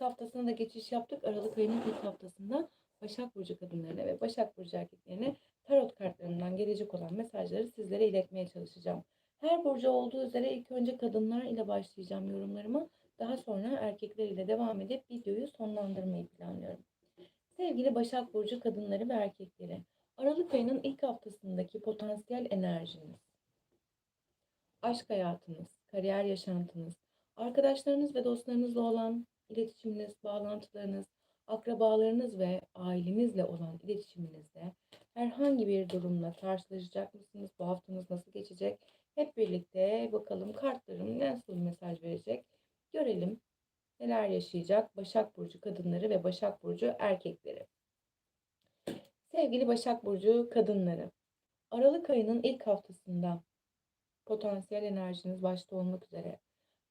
Haftasına da geçiş yaptık. Aralık ayının ilk haftasında Başak Burcu kadınlarına ve Başak Burcu erkeklerine tarot kartlarından gelecek olan mesajları sizlere iletmeye çalışacağım. Her burcu olduğu üzere ilk önce kadınlar ile başlayacağım yorumlarımı. Daha sonra erkekler ile devam edip videoyu sonlandırmayı planlıyorum. Sevgili Başak Burcu kadınları ve erkekleri, Aralık ayının ilk haftasındaki potansiyel enerjiniz, aşk hayatınız, kariyer yaşantınız, arkadaşlarınız ve dostlarınızla olan iletişiminiz, bağlantılarınız, akrabalarınız ve ailenizle olan iletişiminizde herhangi bir durumla karşılaşacak mısınız? Bu haftanız nasıl geçecek? Hep birlikte bakalım kartlarım nasıl mesaj verecek? Görelim neler yaşayacak Başak Burcu kadınları ve Başak Burcu erkekleri. Sevgili Başak Burcu kadınları, Aralık ayının ilk haftasında potansiyel enerjiniz başta olmak üzere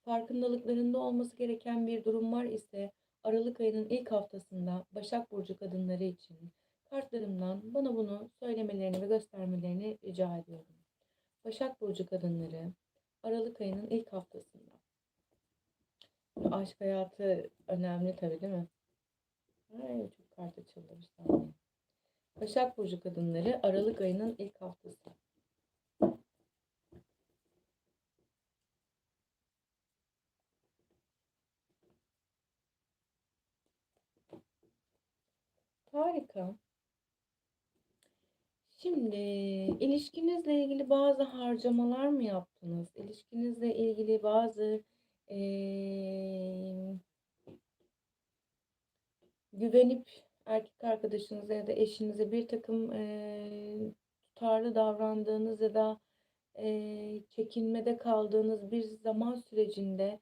farkındalıklarında olması gereken bir durum var ise Aralık ayının ilk haftasında Başak Burcu kadınları için kartlarımdan bana bunu söylemelerini ve göstermelerini rica ediyorum. Başak Burcu kadınları Aralık ayının ilk haftasında. Aşk hayatı önemli tabii değil mi? Ay, çok kart açıldı bir. Başak Burcu kadınları Aralık ayının ilk haftası. Harika. Şimdi ilişkinizle ilgili bazı harcamalar mı yaptınız? İlişkinizle ilgili bazı eee, güvenip erkek arkadaşınıza ya da eşinize bir takım eee, tutarlı davrandığınız ya da eee, çekinmede kaldığınız bir zaman sürecinde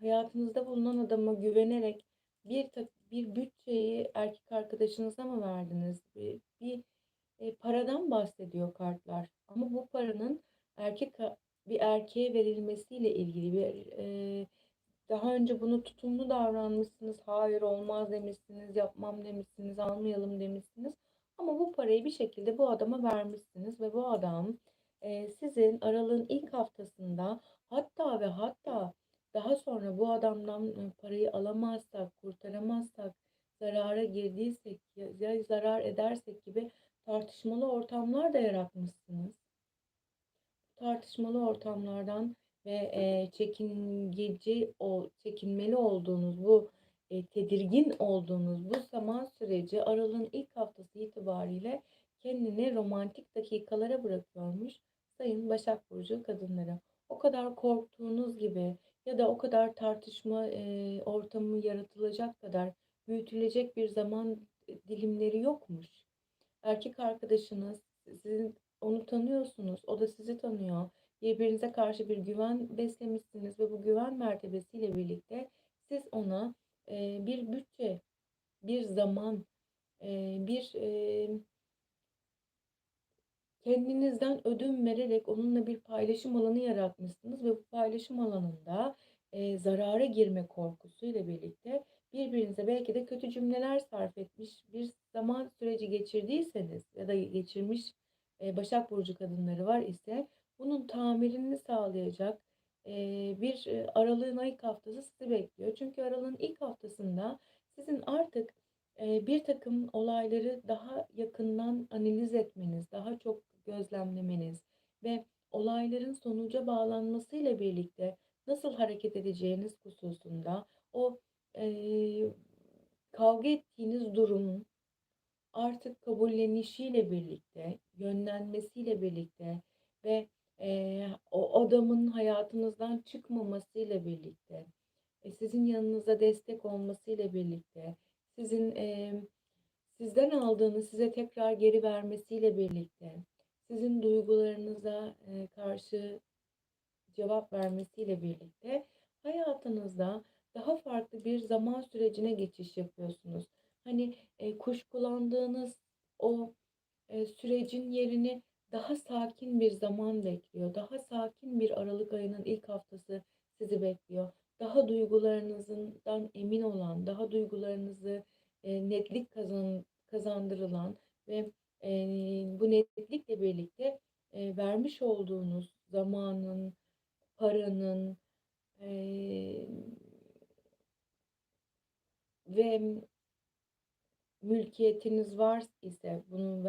hayatınızda bulunan adama güvenerek bir tak bir bütçeyi erkek arkadaşınıza mı verdiniz? Bir, bir e, paradan bahsediyor kartlar. Ama bu paranın erkek bir erkeğe verilmesiyle ilgili bir e, daha önce bunu tutumlu davranmışsınız. Hayır olmaz demişsiniz, yapmam demişsiniz, almayalım demişsiniz. Ama bu parayı bir şekilde bu adama vermişsiniz ve bu adam e, sizin aralığın ilk haftasında hatta ve hatta daha sonra bu adamdan e, parayı alamazsak, kurtaramazsak, zarara girdiysek ya, zarar edersek gibi tartışmalı ortamlar da yaratmışsınız. Tartışmalı ortamlardan ve e, çekingeci, o çekinmeli olduğunuz bu e, tedirgin olduğunuz bu zaman süreci aralığın ilk haftası itibariyle kendini romantik dakikalara bırakıyormuş Sayın Başak Burcu kadınları. O kadar korktuğunuz gibi ya da o kadar tartışma e, ortamı yaratılacak kadar büyütülecek bir zaman dilimleri yokmuş. Erkek arkadaşınız sizin onu tanıyorsunuz, o da sizi tanıyor. Birbirinize karşı bir güven beslemişsiniz ve bu güven mertebesiyle birlikte siz ona e, bir bütçe, bir zaman, e, bir e, kendinizden ödün vererek onunla bir paylaşım alanı yaratmışsınız ve bu paylaşım alanında e, zarara girme korkusuyla birlikte birbirinize belki de kötü cümleler sarf etmiş bir zaman süreci geçirdiyseniz ya da geçirmiş e, Başak Burcu kadınları var ise bunun tamirini sağlayacak e, bir e, aralığın ilk haftası sizi bekliyor. Çünkü aralığın ilk haftasında sizin artık bir takım olayları daha yakından analiz etmeniz, daha çok gözlemlemeniz ve olayların sonuca bağlanmasıyla birlikte nasıl hareket edeceğiniz hususunda o e, kavga ettiğiniz durumun artık kabullenişiyle birlikte, yönlenmesiyle birlikte ve e, o adamın hayatınızdan çıkmamasıyla birlikte, e, sizin yanınıza destek olmasıyla birlikte, sizin e, sizden aldığını size tekrar geri vermesiyle birlikte, sizin duygularınıza e, karşı cevap vermesiyle birlikte hayatınızda daha farklı bir zaman sürecine geçiş yapıyorsunuz. Hani e, kuşkulandığınız o e, sürecin yerini daha sakin bir zaman bekliyor. Daha sakin bir Aralık ayının ilk haftası sizi bekliyor. Daha duygularınızdan emin olan, daha duygularınızı e, netlik kazan, kazandırılan ve e, bu netlikle birlikte e, vermiş olduğunuz zamanın, paranın, e, ve mülkiyetiniz var ise, bunun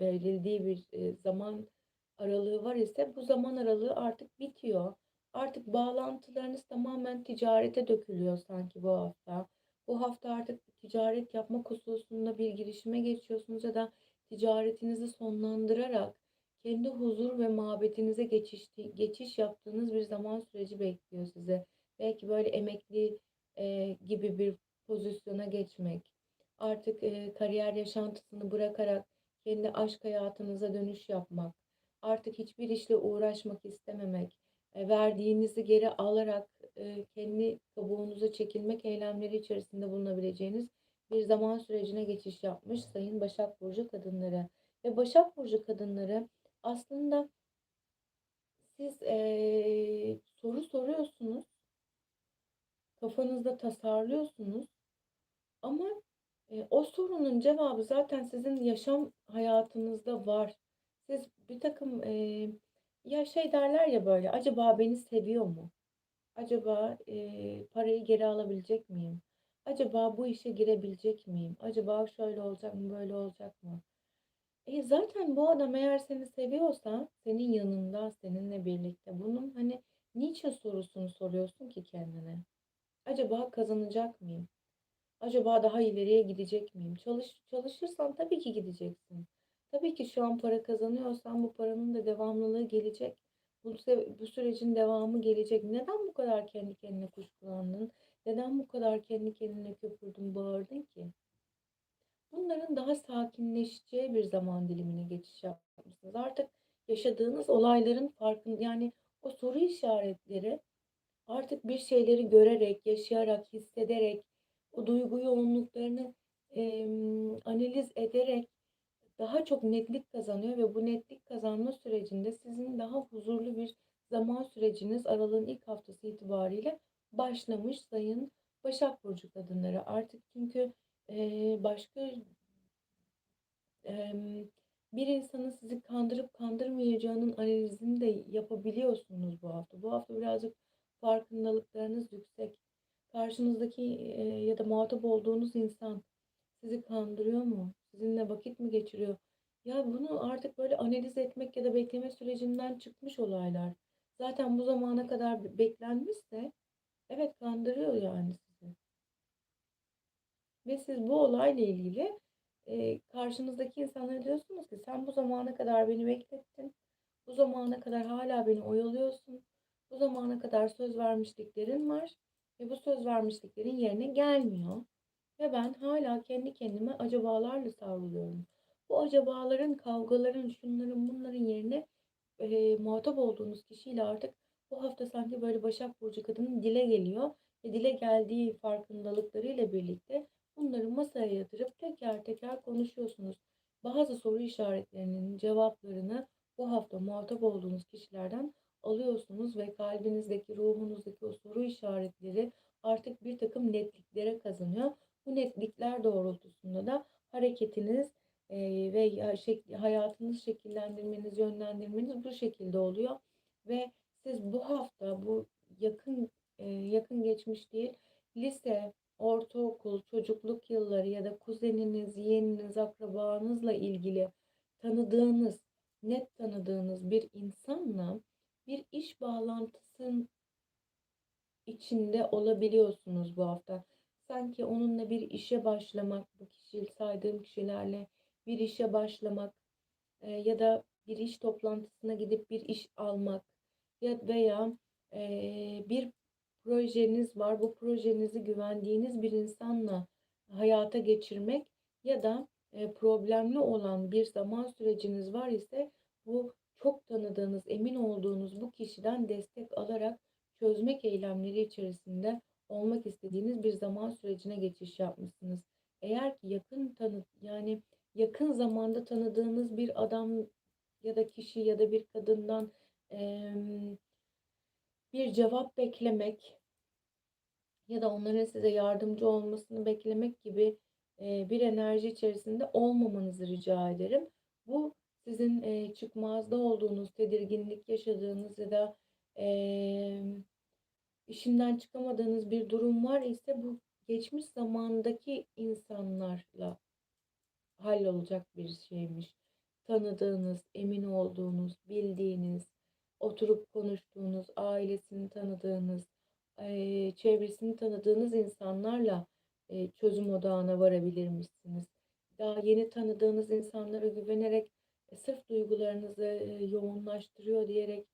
verildiği bir, zaman aralığı var ise bu zaman aralığı artık bitiyor. Artık bağlantılarınız tamamen ticarete dökülüyor sanki bu hafta. Bu hafta artık ticaret yapmak hususunda bir girişime geçiyorsunuz ya da ticaretinizi sonlandırarak kendi huzur ve mabedinize geçişti geçiş yaptığınız bir zaman süreci bekliyor sizi. Belki böyle emekli, eee, gibi bir pozisyona geçmek, artık, eee, kariyer yaşantısını bırakarak kendi aşk hayatınıza dönüş yapmak, artık hiçbir işle uğraşmak istememek, eee, verdiğinizi geri alarak, eee, kendi kabuğunuza çekilmek eylemleri içerisinde bulunabileceğiniz bir zaman sürecine geçiş yapmış sayın Başak Burcu kadınları. Ve Başak Burcu kadınları aslında siz, eee, soru soruyorsunuz, kafanızda tasarlıyorsunuz ama, eee, o sorunun cevabı zaten sizin yaşam hayatınızda var. Siz birtakım, eee, ya şey derler ya böyle, "Acaba beni seviyor mu? Acaba, eee, parayı geri alabilecek miyim? Acaba bu işe girebilecek miyim? Acaba şöyle olacak mı, böyle olacak mı?" E, zaten bu adam eğer seni seviyorsa, senin yanında, seninle birlikte bunun, hani, niçin sorusunu soruyorsun ki kendine? Acaba kazanacak mıyım? Acaba daha ileriye gidecek miyim? Çalış çalışırsan tabii ki gideceksin. Tabii ki şu an para kazanıyorsan bu paranın da devamlılığı gelecek. Bu bu sürecin devamı gelecek. Neden bu kadar kendi kendine kuşkulandın? Neden bu kadar kendi kendine köpürdün, bağırdın ki? Bunların daha sakinleşeceği bir zaman dilimine geçiş yapmışsınız. Artık yaşadığınız olayların farkın yani o soru işaretleri artık bir şeyleri görerek, yaşayarak, hissederek, o duygu yoğunluklarını, emm, analiz ederek daha çok netlik kazanıyor ve bu netlik kazanma sürecinde sizin daha huzurlu bir zaman süreciniz aralığın ilk haftası itibariyle başlamış sayın Başak Burcu kadınları. Artık çünkü, eee, başka emm, bir insanın sizi kandırıp kandırmayacağının analizini de yapabiliyorsunuz bu hafta. Bu hafta birazcık farkındalıklarınız yüksek. Karşınızdaki, eee, ya da muhatap olduğunuz insan sizi kandırıyor mu? Sizinle vakit mi geçiriyor? Ya, bunu artık böyle analiz etmek ya da bekleme sürecinden çıkmış olaylar. Zaten bu zamana kadar beklenmişse evet, kandırıyor yani sizi. Ve siz bu olayla ilgili, eee, karşınızdaki insanlara diyorsunuz ki sen bu zamana kadar beni beklettin. Bu zamana kadar hâlâ beni oyalıyorsun. Bu zamana kadar söz vermişliklerin var ve bu söz vermişliklerin yerine gelmiyor ve ben hâlâ kendi kendime acabalarla savruluyorum. Bu acabaların, kavgaların, şunların bunların yerine, eee, muhatap olduğunuz kişiyle artık bu hafta sanki böyle Başak Burcu kadının dile geliyor ve dile geldiği farkındalıklarıyla birlikte bunları masaya yatırıp teker teker konuşuyorsunuz. Bazı soru işaretlerinin cevaplarını bu hafta muhatap olduğunuz kişilerden alıyorsunuz ve kalbinizdeki, ruhunuzdaki o soru işaretleri artık birtakım netliklere kazanıyor. Bu netlikler doğrultusunda da hareketiniz, ve hayatınızı şekillendirmeniz, yönlendirmeniz bu şekilde oluyor ve siz bu hafta, bu yakın, eee, yakın geçmiş değil, lise, ortaokul, çocukluk yılları ya da kuzeniniz, yeğeniniz, akrabanızla ilgili tanıdığınız, net tanıdığınız bir insanla bir iş bağlantısın içinde olabiliyorsunuz bu hafta. Sanki onunla bir işe başlamak, bu kişi saydığım kişilerle bir işe başlamak, eee, ya da bir iş toplantısına gidip bir iş almak ya veya, eee, bir projeniz var. Bu projenizi güvendiğiniz bir insanla hayata geçirmek ya da, eee, problemli olan bir zaman süreciniz var ise bu çok tanıdığınız, emin olduğunuz bu kişiden destek alarak çözmek eylemleri içerisinde olmak istediğiniz bir zaman sürecine geçiş yapmışsınız. Eğer ki yakın tanı yani yakın zamanda tanıdığınız bir adam ya da kişi ya da bir kadından, bir cevap beklemek ya da onların size yardımcı olmasını beklemek gibi, bir enerji içerisinde olmamanızı rica ederim. Bu sizin, çıkmazda olduğunuz, tedirginlik yaşadığınız ya da, işinden çıkamadığınız bir durum var ise bu geçmiş zamandaki insanlarla hallolacak bir şeymiş. Tanıdığınız, emin olduğunuz, bildiğiniz, oturup konuştuğunuz, ailesini tanıdığınız, çevresini tanıdığınız insanlarla, çözüm odağına varabilirmişsiniz. Daha yeni tanıdığınız insanlara güvenerek, e, sırf duygularınızı, eee, yoğunlaştırıyor diyerek,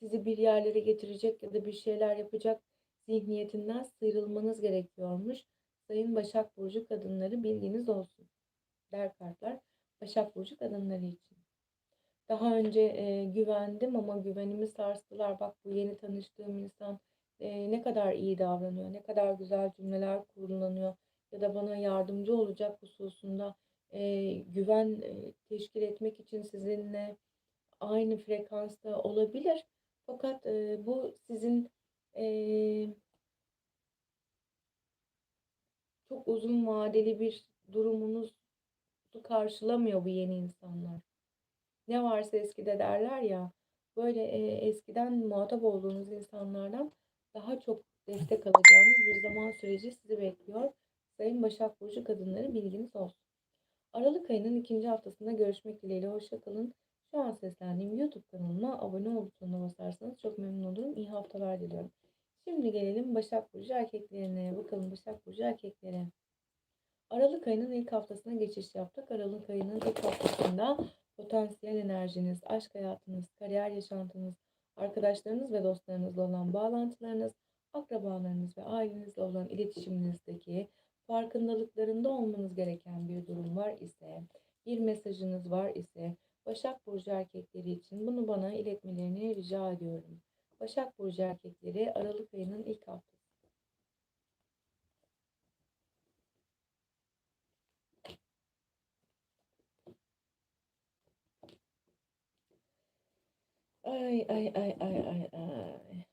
sizi bir yerlere getirecek ya da bir şeyler yapacak zihniyetinden sıyrılmanız gerekiyormuş. Sayın Başak Burcu kadınları bilginiz olsun der kartlar Başak Burcu kadınları için. Daha önce e, güvendim ama güvenimi sarstılar. Bak bu yeni tanıştığım insan e, ne kadar iyi davranıyor, ne kadar güzel cümleler kullanıyor ya da bana yardımcı olacak hususunda e, güven e, teşkil etmek için sizinle aynı frekansta olabilir. Fakat e, bu sizin e, çok uzun vadeli bir durumunuzu karşılamıyor bu yeni insanlar. Ne varsa eskide derler ya, böyle e, eskiden muhatap olduğunuz insanlardan daha çok destek alacağınız bir zaman süreci sizi bekliyor. Sayın Başak Burcu kadınları bilginiz olsun. Aralık ayının ikinci haftasında görüşmek dileğiyle. Hoşça kalın. Şu an seslendiğim YouTube kanalıma abone ol butonuna basarsanız çok memnun olurum. İyi haftalar diliyorum. Şimdi gelelim Başak Burcu erkeklerine. Bakalım Başak Burcu erkeklere. Aralık ayının ilk haftasına geçiş yaptık. Aralık ayının ilk haftasında potansiyel enerjiniz, aşk hayatınız, kariyer yaşantınız, arkadaşlarınız ve dostlarınızla olan bağlantılarınız, akrabalarınız ve ailenizle olan iletişiminizdeki farkındalıklarında olmanız gereken bir durum var ise, bir mesajınız var ise, Başak Burcu erkekleri için bunu bana iletmelerini rica ediyorum. Başak Burcu erkekleri Aralık ayının ilk haftası. Ay ay ay ay ay ay.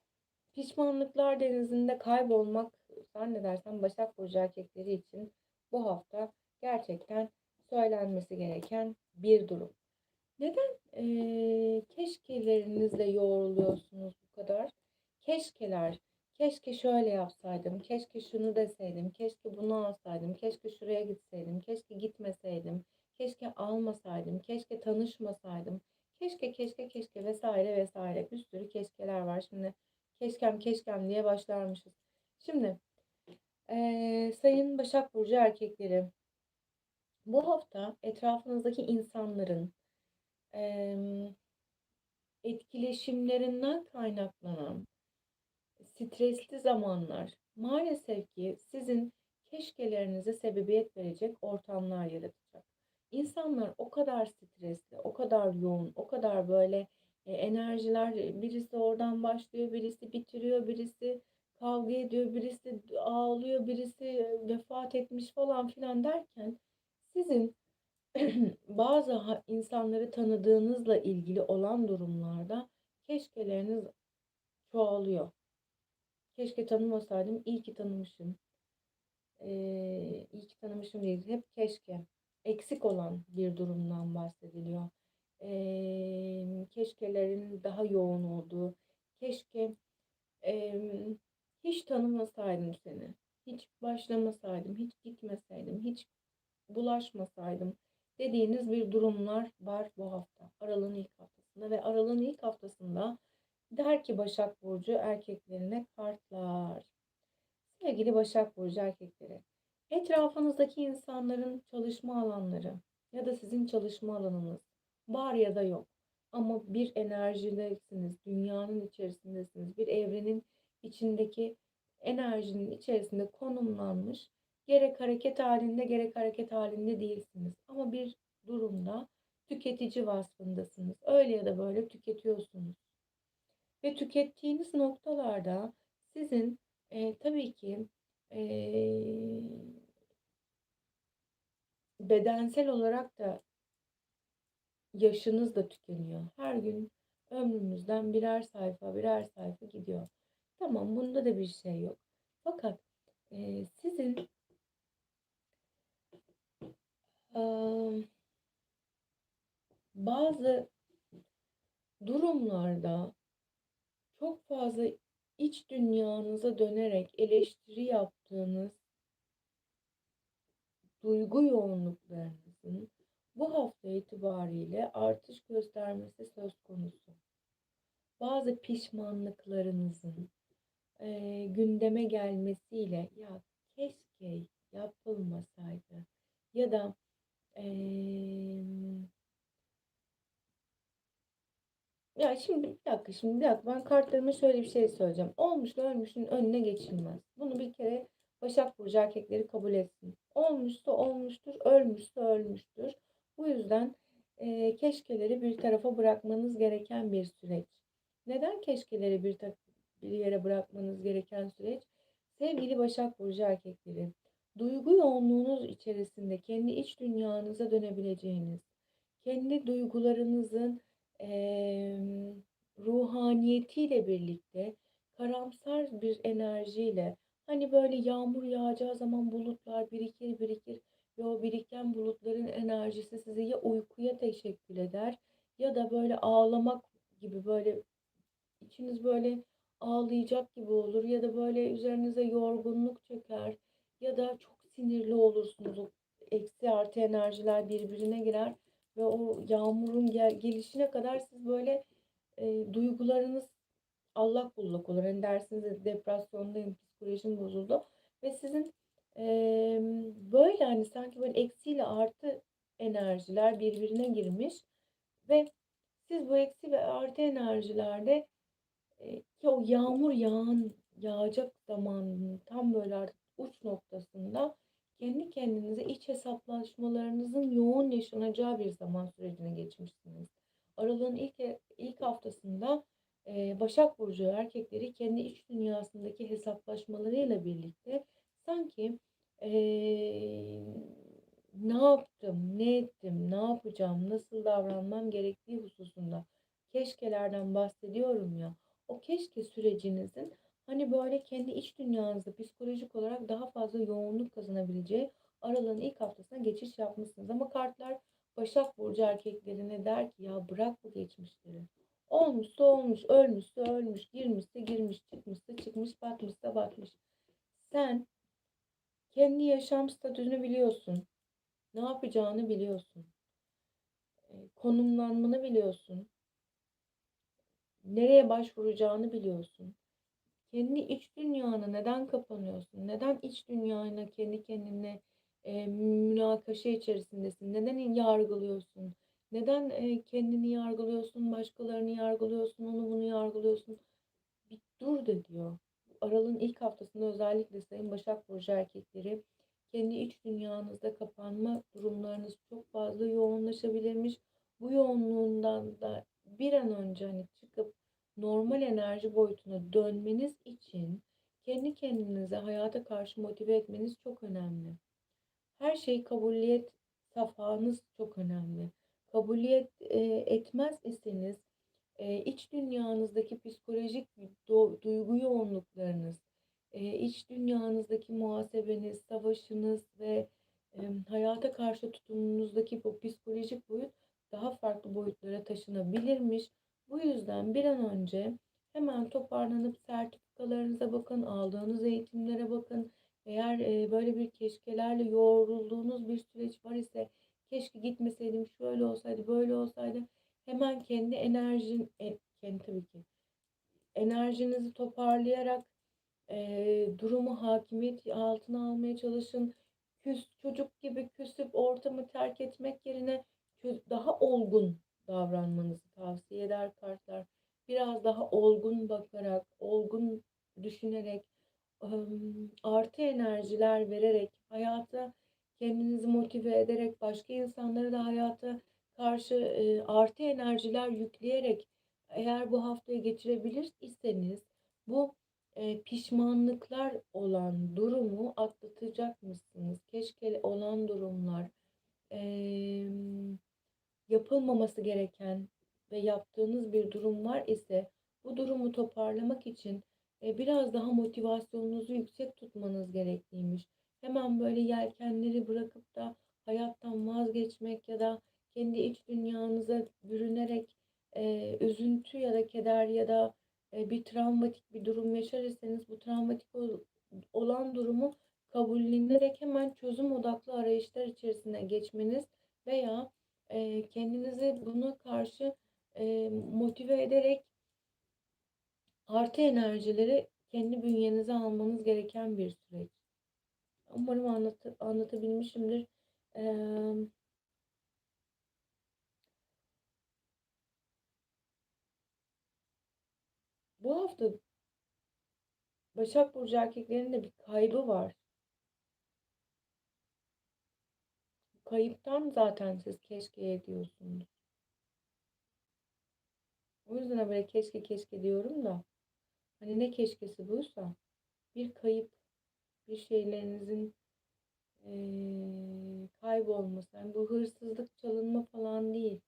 Pişmanlıklar denizinde kaybolmak zannedersem Başak Burcu erkekleri için bu hafta gerçekten söylenmesi gereken bir durum. Neden eee keşkelerinizle yoğruluyorsunuz bu kadar? Keşkeler, keşke şöyle yapsaydım, keşke şunu deseydim, keşke bunu alsaydım, keşke şuraya gitseydim, keşke gitmeseydim, keşke almasaydım, keşke tanışmasaydım, keşke keşke keşke vesaire vesaire bir sürü keşkeler var. Şimdi keşkem keşkem diye başlarmışız. Şimdi eee, Sayın Başak Burcu erkekleri bu hafta etrafınızdaki insanların eee, etkileşimlerinden kaynaklanan stresli zamanlar maalesef ki sizin keşkelerinize sebebiyet verecek ortamlar yaratacak. İnsanlar o kadar stresli, o kadar yoğun, o kadar böyle e, enerjiler birisi oradan başlıyor, birisi bitiriyor, birisi kavga ediyor, birisi ağlıyor, birisi e, vefat etmiş falan filan derken sizin bazı insanları tanıdığınızla ilgili olan durumlarda keşkeleriniz çoğalıyor. Keşke tanımasaydım, iyi ki tanımışım. Ee, iyi ki tanımışım değil, hep keşke. Eksik olan bir durumdan bahsediliyor. Ee, keşkelerin daha yoğun olduğu, keşke em, hiç tanımasaydım seni, hiç başlamasaydım, hiç gitmeseydim, hiç bulaşmasaydım dediğiniz bir durumlar var bu hafta. Aralığın ilk haftasında ve aralığın ilk haftasında der ki Başak Burcu erkeklerine kartlar. Sevgili Başak Burcu erkekleri, etrafınızdaki insanların çalışma alanları ya da sizin çalışma alanınız var ya da yok. Ama bir enerjidesiniz, dünyanın içerisindesiniz, bir evrenin içindeki enerjinin içerisinde konumlanmış gerek hareket halinde gerek hareket halinde değilsiniz. Ama bir durumda tüketici vasfındasınız. Öyle ya da böyle tüketiyorsunuz. Ve tükettiğiniz noktalarda sizin e, tabii ki e, bedensel olarak da yaşınız da tükeniyor. Her gün ömrümüzden birer sayfa birer sayfa gidiyor. Tamam bunda da bir şey yok. Fakat e, sizin e, bazı durumlarda çok fazla iç dünyanıza dönerek eleştiri yaptığınız duygu yoğunluklarınızın bu hafta itibariyle artış göstermesi söz konusu. Bazı pişmanlıklarınızın eee, gündeme gelmesiyle ya keşke yapılmasaydı ya da eee, ya şimdi bir dakika şimdi bir dakika ben kartlarıma şöyle bir şey söyleyeceğim. Olmuşla ölmüşün önüne geçilmez. Bunu bir kere Başak Burcu erkekleri kabul etsin. Olmuşsa olmuştur, ölmüşse ölmüştür. Bu yüzden eee, keşkeleri bir tarafa bırakmanız gereken bir süreç. Neden keşkeleri bir, bir yere bırakmanız gereken süreç? Sevgili Başak Burcu erkekleri, duygu yoğunluğunuz içerisinde kendi iç dünyanıza dönebileceğiniz, kendi duygularınızın eee, ruhaniyetiyle birlikte karamsar bir enerjiyle hani böyle yağmur yağacağı zaman bulutlar birikir birikir ve o biriken bulutların enerjisi sizi ya uykuya teşekkül eder ya da böyle ağlamak gibi böyle içiniz böyle ağlayacak gibi olur ya da böyle üzerinize yorgunluk çöker ya da çok sinirli olursunuz. O eksi artı enerjiler birbirine girer ve o yağmurun gel gelişine kadar siz böyle e, duygularınız allak bullak olur. Hani dersiniz depresyondayım, psikolojim bozuldu ve sizin e, böyle hani sanki böyle eksiyle artı enerjiler birbirine girmiş ve siz bu eksi ve artı enerjilerde e, ki o yağmur yağan yağacak zamanın tam böyle artık uç noktasında kendi kendinize iç hesaplaşmalarınızın yoğun yaşanacağı bir zaman sürecine geçmişsiniz. Aralığın ilk ilk haftasında e, Başak Burcu erkekleri kendi iç dünyasındaki hesaplaşmalarıyla birlikte sanki e, ne yaptım, ne ettim, ne yapacağım, nasıl davranmam gerektiği hususunda keşkelerden bahsediyorum ya. O keşke sürecinizin hani böyle kendi iç dünyanızda psikolojik olarak daha fazla yoğunluk kazanabileceği aralığın ilk haftasına geçiş yapmışsınız. Ama kartlar Başak Burcu erkeklerine der ki ya bırak bu geçmişleri. Olmuşsa olmuş, ölmüşse ölmüş, girmişse girmiş, çıkmışsa çıkmış, batmışsa batmış. Sen kendi yaşam statünü biliyorsun. Ne yapacağını biliyorsun. E, Konumlanmanı biliyorsun. Nereye başvuracağını biliyorsun. Kendi iç dünyana neden kapanıyorsun? Neden iç dünyana kendi kendine e, münakaşa içerisindesin? Neden yargılıyorsun? Neden kendini yargılıyorsun, başkalarını yargılıyorsun, onu bunu yargılıyorsun? Bir dur de diyor. Aralığın ilk haftasında özellikle Sayın Başak Burcu erkekleri kendi iç dünyanızda kapanma durumlarınız çok fazla yoğunlaşabilirmiş. Bu yoğunluğundan da bir an önce hani çıkıp normal enerji boyutuna dönmeniz için kendi kendinize hayata karşı motive etmeniz çok önemli. Her şeyi kabuliyet safhanız çok önemli. Kabuliyet e, etmez iseniz e, iç dünyanızdaki psikolojik do- duygu yoğunluklarınız, e, iç dünyanızdaki muhasebeniz, savaşınız ve e, hayata karşı tutumunuzdaki bu psikolojik boyut daha farklı boyutlara taşınabilirmiş. Bu yüzden bir an önce hemen toparlanıp sertifikalarınıza bakın, aldığınız eğitimlere bakın. Eğer e, böyle bir keşkelerle yoğrulduğunuz bir süreç var ise keşke gitmeseydim, şöyle olsaydı, böyle olsaydı. Hemen kendi enerjin, e, kendi tabii ki enerjinizi toparlayarak e, durumu hakimiyet altına almaya çalışın. Küs, çocuk gibi küsüp ortamı terk etmek yerine daha olgun davranmanızı tavsiye eder kartlar. Biraz daha olgun bakarak, olgun düşünerek, artı enerjiler vererek, hayata kendinizi motive ederek, başka insanları da hayata karşı artı enerjiler yükleyerek eğer bu haftayı geçirebilir iseniz bu pişmanlıklar olan durumu atlatacak mısınız? Keşke olan durumlar, yapılmaması gereken ve yaptığınız bir durum var ise bu durumu toparlamak için e, biraz daha motivasyonunuzu yüksek tutmanız gerekliymiş. Hemen böyle yelkenleri bırakıp da hayattan vazgeçmek ya da kendi iç dünyanıza bürünerek e, üzüntü ya da keder ya da eee, bir travmatik bir durum yaşar iseniz bu travmatik ol olan durumu kabullenerek hemen çözüm odaklı arayışlar içerisine geçmeniz veya, eee, kendinizi buna karşı, eee, motive ederek artı enerjileri kendi bünyenize almanız gereken bir süreç. Umarım anlatı anlatabilmişimdir. Emm Bu hafta Başak Burcu erkeklerinin de bir kaybı var. Kayıptan zaten siz keşke ediyorsunuz. O yüzden böyle keşke keşke diyorum da. Hani ne keşkesi buysa bir kayıp, bir şeylerinizin eee, kaybolması. Yani bu hırsızlık, çalınma falan değil.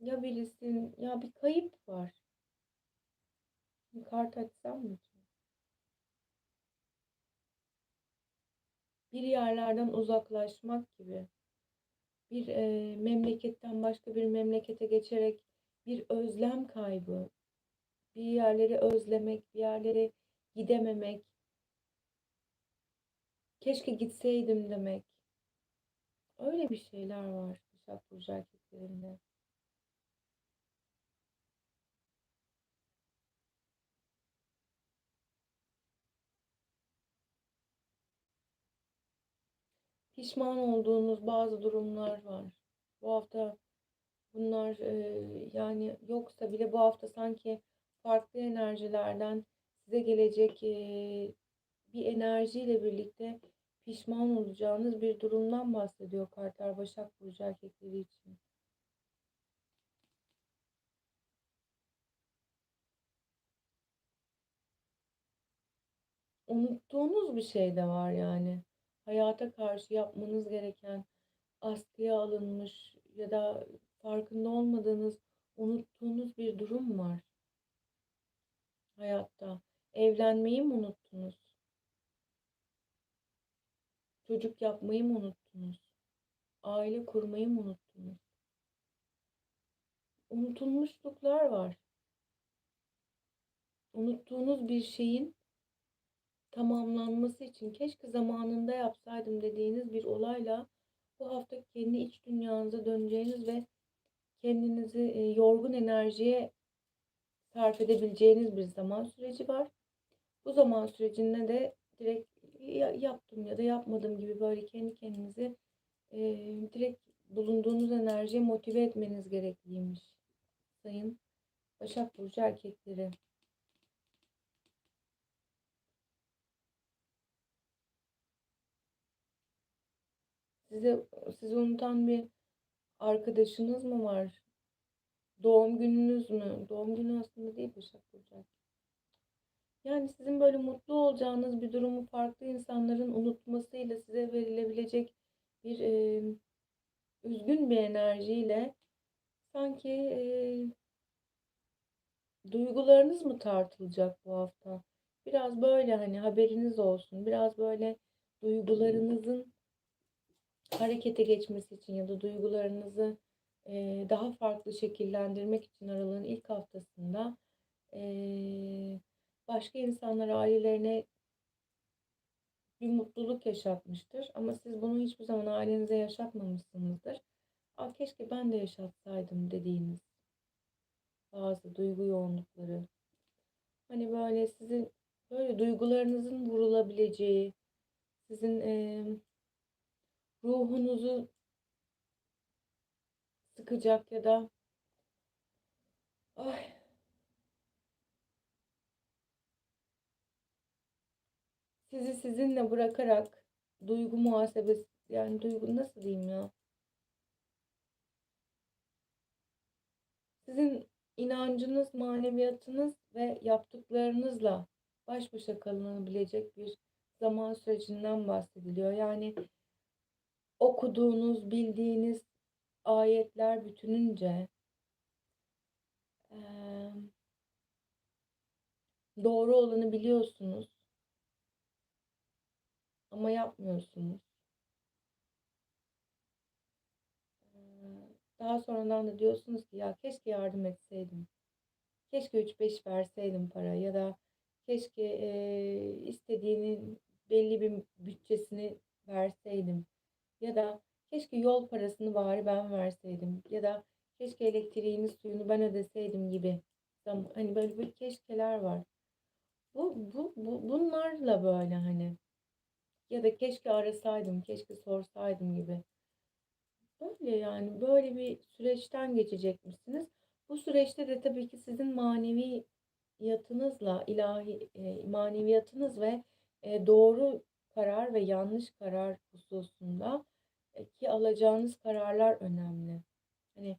Ya birisin, ya bir kayıp var. Kart açsam mı ki? Bir yerlerden uzaklaşmak gibi. Bir eee, memleketten başka bir memlekete geçerek bir özlem kaybı. Bir yerleri özlemek, bir yerlere gidememek. Keşke gitseydim demek. Öyle bir şeyler var Başak Burcu erkeklerinde. Pişman olduğunuz bazı durumlar var. Bu hafta bunlar eee, yani yoksa bile bu hafta sanki farklı enerjilerden size gelecek bir enerjiyle birlikte pişman olacağınız bir durumdan bahsediyor kartlar Başak Burcu erkekleri için. Unuttuğunuz bir şey de var yani. Hayata karşı yapmanız gereken, askıya alınmış ya da farkında olmadığınız, unuttuğunuz bir durum var hayatta. Evlenmeyi mi unuttunuz? Çocuk yapmayı mı unuttunuz? Aile kurmayı mı unuttunuz? Unutulmuşluklar var. Unuttuğunuz bir şeyin tamamlanması için keşke zamanında yapsaydım dediğiniz bir olayla bu hafta kendi iç dünyanıza döneceğiniz ve kendinizi e, yorgun enerjiye sarf edebileceğiniz bir zaman süreci var. Bu zaman sürecinde de direkt ya- yaptım ya da yapmadım gibi böyle kendi kendinizi e, direkt bulunduğunuz enerjiye motive etmeniz gerekliymiş. Sayın Başak Burcu erkekleri. Size sizi unutan bir arkadaşınız mı var? Doğum gününüz mü? Doğum günü aslında değil Başak Burcu. Yani sizin böyle mutlu olacağınız bir durumu farklı insanların unutmasıyla size verilebilecek bir e, üzgün bir enerjiyle sanki e, duygularınız mı tartılacak bu hafta? Biraz böyle hani haberiniz olsun. Biraz böyle duygularınızın harekete geçmesi için ya da duygularınızı e, daha farklı şekillendirmek için aralığın ilk haftasında e, başka insanlar ailelerine bir mutluluk yaşatmıştır. Ama siz bunu hiçbir zaman ailenize yaşatmamışsınızdır. Aa, keşke ben de yaşatsaydım dediğiniz bazı duygu yoğunlukları. Hani böyle sizin böyle duygularınızın vurulabileceği, sizin e, ruhunuzu sıkacak ya da ay, sizi sizinle bırakarak duygu muhasebesi yani duygu nasıl diyeyim ya? Sizin inancınız, maneviyatınız ve yaptıklarınızla baş başa kalınabilecek bir zaman sürecinden bahsediliyor. Yani okuduğunuz, bildiğiniz ayetler bütününce doğru olanı biliyorsunuz ama yapmıyorsunuz. Eee, Daha sonradan da diyorsunuz ki ya keşke yardım etseydim. keşke 3-5 verseydim para ya da keşke eee, istediğinin belli bir bütçesini verseydim ya da keşke yol parasını bari ben verseydim ya da keşke elektriğini suyunu ben ödeseydim gibi. Hani böyle bir keşkeler var. Bu, bu, bu bunlarla böyle hani ya da keşke arasaydım, keşke sorsaydım gibi. Böyle yani böyle bir süreçten geçecekmişsiniz. Bu süreçte de tabii ki sizin maneviyatınızla ilahi e, maneviyatınız ve e, doğru karar ve yanlış karar hususunda e, ki alacağınız kararlar önemli. Hani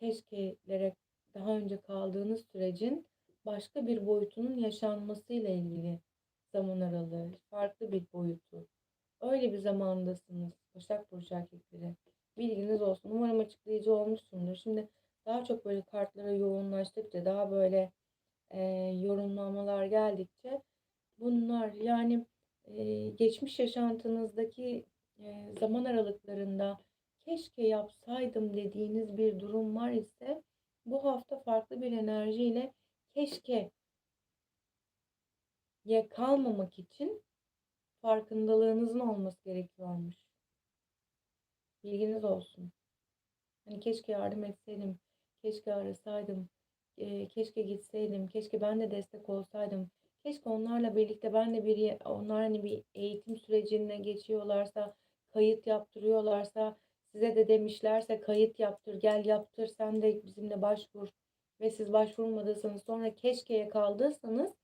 keşkelere daha önce kaldığınız sürecin başka bir boyutunun yaşanmasıyla ilgili zaman aralığı, farklı bir boyutu. Öyle bir zamandasınız Başak Burcu erkekleri. Bilginiz olsun. Umarım açıklayıcı olmuşsundur. Şimdi daha çok böyle kartlara yoğunlaştıkça, daha böyle e, yorumlamalar geldikçe bunlar yani e, geçmiş yaşantınızdaki e, zaman aralıklarında keşke yapsaydım dediğiniz bir durum var ise bu hafta farklı bir enerjiyle keşke ye kalmamak için farkındalığınızın olması gerekiyormuş. Bilginiz olsun. Hani keşke yardım etseydim, keşke arasaydım, e, keşke gitseydim, keşke ben de destek olsaydım, keşke onlarla birlikte ben de bir onlar hani bir eğitim sürecine geçiyorlarsa, kayıt yaptırıyorlarsa, size de demişlerse kayıt yaptır, gel yaptır, sen de bizimle başvur ve siz başvurmadıysanız sonra keşkeye kaldıysanız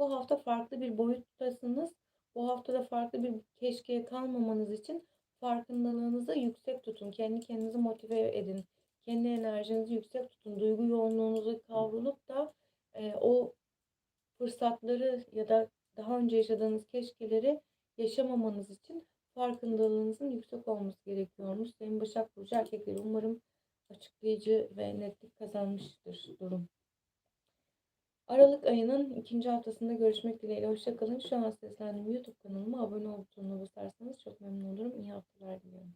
bu hafta farklı bir boyuttasınız. Bu haftada farklı bir keşkeye kalmamanız için farkındalığınızı yüksek tutun. Kendi kendinizi motive edin. Kendi enerjinizi yüksek tutun. Duygu yoğunluğunuzu kavrulup da e, o fırsatları ya da daha önce yaşadığınız keşkeleri yaşamamanız için farkındalığınızın yüksek olması gerekiyormuş. Sayın Başak Burcu erkekleri umarım açıklayıcı ve netlik kazanmıştır durum. Aralık ayının ikinci haftasında görüşmek dileğiyle. Hoşçakalın. Şu an seslendiğim YouTube kanalıma abone ol butonuna basarsanız çok memnun olurum. İyi haftalar dilerim.